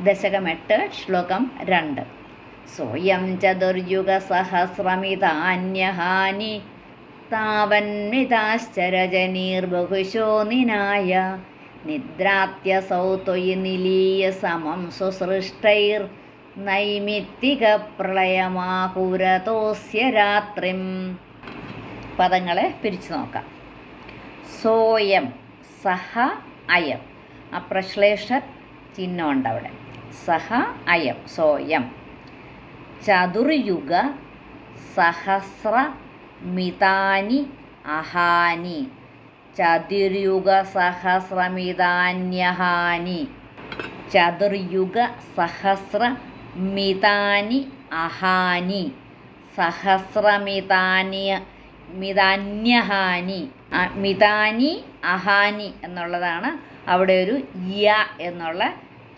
ദശകം എട്ട് ശ്ലോകം രണ്ട്. സ്വയം ചതുർയുഗസഹസ്രമിതാന്യഹാനി താവന്മിതാശ്ചരജനീർബഹുശോ നിനായ. നിദ്രാത്യസൗ ത്വയി നിലീയ സമം സുസൃഷ്ടൈർ നൈമിത്തിക പ്രളയമാകുരതോസ്യ രാത്രിം പദങ്ങളെ പിരിച്ചു നോക്കാം. സോയം സഹ അയം. ആ പ്രശ്ലേഷ ചിഹ്നമുണ്ട് അവിടെ സഹ അയം സോയം ചതുർയുഗ സഹസ്ര മിതാനി അഹാനി. ചതുർയുഗ സഹസ്രമിതാന്യഹാനി ചതുർയുഗ സഹസ്ര മിതാനി അഹാനി. സഹസ്രമിതാനിയ മിതാന്യഹാനി മിതാനി അഹാനി എന്നുള്ളതാണ് അവിടെ ഒരു യ എന്നുള്ള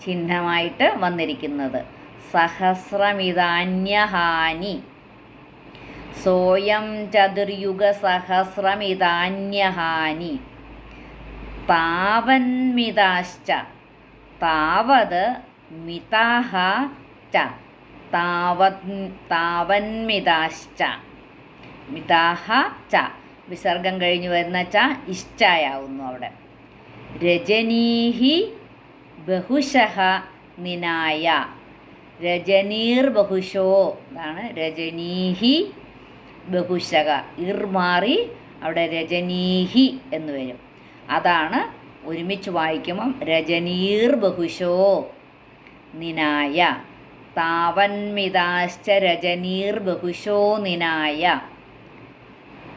ചിഹ്നമായിട്ട് വന്നിരിക്കുന്നത്. സഹസ്രമിതാന്യഹാനി. സോയം ചതുർയുഗ സഹസ്രമിതാന്യഹാനി. താവന്മിതാശ്ച താവത് മിതാഹ ച. താവത് താവന്മിതാശ്ച. മിതാഹ ച. വിസർഗം കഴിഞ്ഞു വരുന്ന ച ഇഷ്ടായാവുന്നു അവിടെ. രജനീഹി ബഹുശഃ നിനായ രജനീർ ബഹുശോ. അതാണ് രജനീഹി ബഹുശക ഇർ മാറി അവിടെ രജനീഹി എന്ന് വരും. അതാണ് ഒരുമിച്ച് വായിക്കുമ്പം രജനീർ ബഹുശോ നിനായ. താവന്മിതാശ്ച രജനീർ ബഹുശോ നിനായ.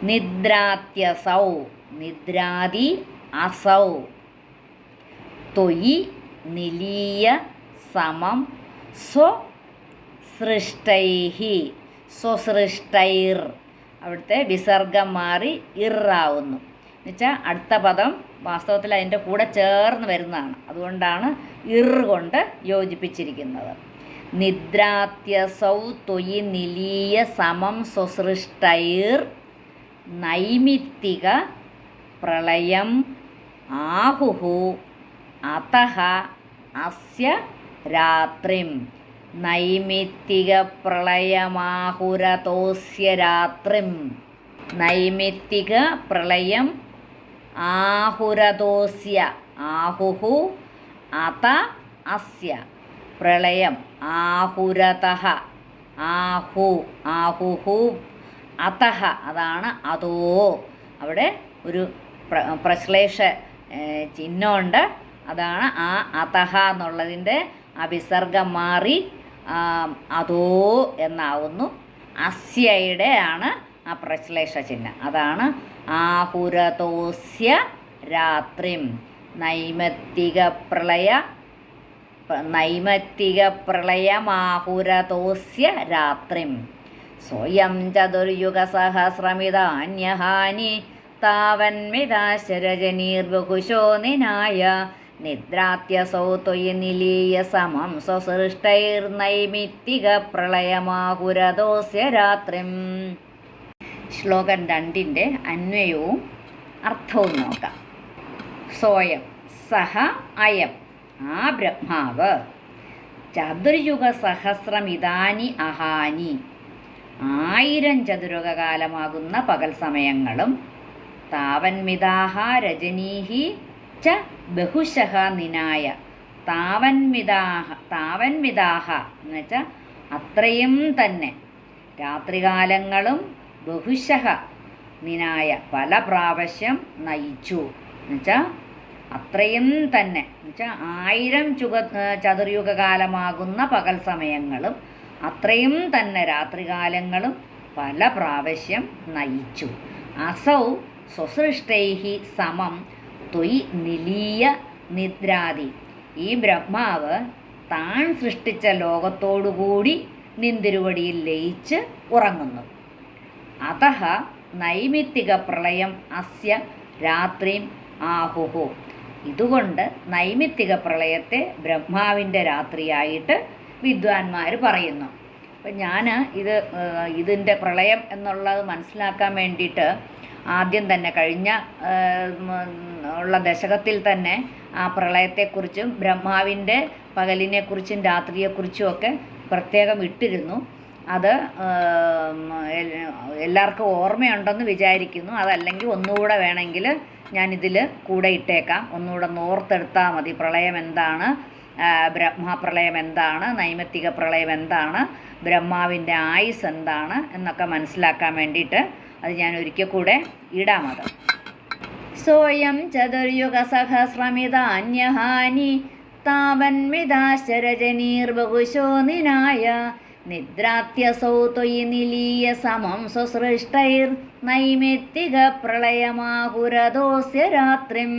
നിദ്രാത്യസൗ. നിദ്രാതി അസൗ. തൊയി നിലീയ സമം സ്വസൃഷ്ടൈഹി. സ്വസൃഷ്ടൈർ. അവിടുത്തെ വിസർഗം മാറി ഇറാവുന്നു. എന്നുവെച്ചാൽ അടുത്ത പദം വാസ്തവത്തിൽ അതിന്റെ കൂടെ ചേർന്ന് വരുന്നതാണ്. അതുകൊണ്ടാണ് ഇർ കൊണ്ട് യോജിപ്പിച്ചിരിക്കുന്നത്. നിദ്രാത്യസൗ തൊയി നിലീയ സമം സ്വസൃഷ്ടൈർ നൈമിത്തിക പ്രളയം ആഹുഹു. അതഹ അസ്യ രാത്രിം നൈമിത്തിക പ്രളയമാഹുരതോസ്യ രാത്രിം നൈമിത്തിക പ്രളയം ആഹുരതോസ്യ ആഹുഹു അത അസ്യ പ്രളയം ആഹുരത ആഹു ആഹുഹു അതഹ അതാണ് അതോ. അവിടെ ഒരു പ്ര പ്രശ്ലേഷ ചിഹ്നമുണ്ട്. അതാണ് ആ അതഹ എന്നുള്ളതിന്റെ അഭിസർഗം മാറി അതോ എന്നാവുന്നു. അസ്യയുടെ ആണ് ആ പ്രശ്ലേഷ ചിഹ്നം. അതാണ് ആഹുരതോസ്യ രാത്രിം. നൈമത്തിക പ്രളയ നൈമത്തിക പ്രളയമാഹുരതോസ്യ രാത്രിം. സ്വയം ചതുർയുഗസഹസ്രമിതാന്യഹാനി താവന്മിതാശരജനീർബഹുശോ നിനായ നിദ്രാത്യസൗ ത്വയി നിലീയ സമം സ്വസൃഷ്ടൈർനൈമിത്തിക പ്രളയമാകുരദോസ്യ രാത്രിം. ശ്ലോകം രണ്ടിന്റെ അന്വയവും അർത്ഥവും നോക്കാം. സോയം സഹ അയം ആ ബ്രഹ്മാവ് ചതുർയുഗ സഹസ്രമിതാനി അഹാനി. ആയിരം ചതുരകകാലമാകുന്ന പകൽ സമയങ്ങളും താവന്മിതാഹ രജനീഹി ച ബഹുശഃ നിനായ. താവന്മിതാഹ താവന്മിതാഹ എന്ന് വെച്ചാൽ അത്രയും തന്നെ. രാത്രികാലങ്ങളും ബഹുശഃ നിനായ പല പ്രാവശ്യം നയിച്ചു എന്നുവെച്ചാൽ അത്രയും തന്നെ. എന്നുവെച്ചാൽ ആയിരം ചുക ചതുർയുഗകാലമാകുന്ന പകൽ സമയങ്ങളും അത്രയും തന്നെ രാത്രികാലങ്ങളും പല പ്രാവശ്യം നയിച്ചു. അസൗ സ്വസൃഷ്ടൈഹി സമം ത്വയി നിലീയ നിദ്രാതി ഈ ബ്രഹ്മാവ് താൻ സൃഷ്ടിച്ച ലോകത്തോടുകൂടി നിന്തിരുവടിയിൽ ലയിച്ച് ഉറങ്ങുന്നു. അതഹ നൈമിത്തിക പ്രളയം അസ്യ രാത്രിയും ആഹുഹു. ഇതുകൊണ്ട് നൈമിത്തിക പ്രളയത്തെ ബ്രഹ്മാവിന്റെ രാത്രിയായിട്ട് വിദ്വാൻമാർ പറയുന്നു. അപ്പം ഞാൻ ഇത് ഇതിന്റെ പ്രളയം എന്നുള്ളത് മനസ്സിലാക്കാൻ വേണ്ടിയിട്ട് ആദ്യം തന്നെ കഴിഞ്ഞ ഉള്ള ദശകത്തിൽ തന്നെ ആ പ്രളയത്തെക്കുറിച്ചും ബ്രഹ്മാവിന്റെ പകലിനെക്കുറിച്ചും രാത്രിയെക്കുറിച്ചും ഒക്കെ പ്രത്യേകം ഇട്ടിരുന്നു. അത് എല്ലാവർക്കും ഓർമ്മയുണ്ടെന്ന് വിചാരിക്കുന്നു. അതല്ലെങ്കിൽ ഒന്നുകൂടെ വേണമെങ്കിൽ ഞാനിതിൽ കൂടെ ഇട്ടേക്കാം. ഒന്നുകൂടെ നോർത്തെടുത്താൽ മതി. പ്രളയം എന്താണ്? ബ്രഹ്മപ്രളയം എന്താണ്? നൈമിത്തിക പ്രളയം എന്താണ്? ബ്രഹ്മാവിന്റെ ആയുസ് എന്താണ്? എന്നൊക്കെ മനസ്സിലാക്കാൻ വേണ്ടിയിട്ട് അത് ഞാൻ ഒരിക്കൽ കൂടെ ഇടാം അത്. സോയം ചതുർയുഗസഹസ്രമിതാന്യഹാനി താവന്മിതാശരജനീർബഹുശോ നിനായ നിദ്രാത്യസൗ ത്വയി നിലീയ സമം സ്വസൃഷ്ടൈർ നൈമിത്തിക പ്രളയമാകുരദോസ്യ രാത്രിം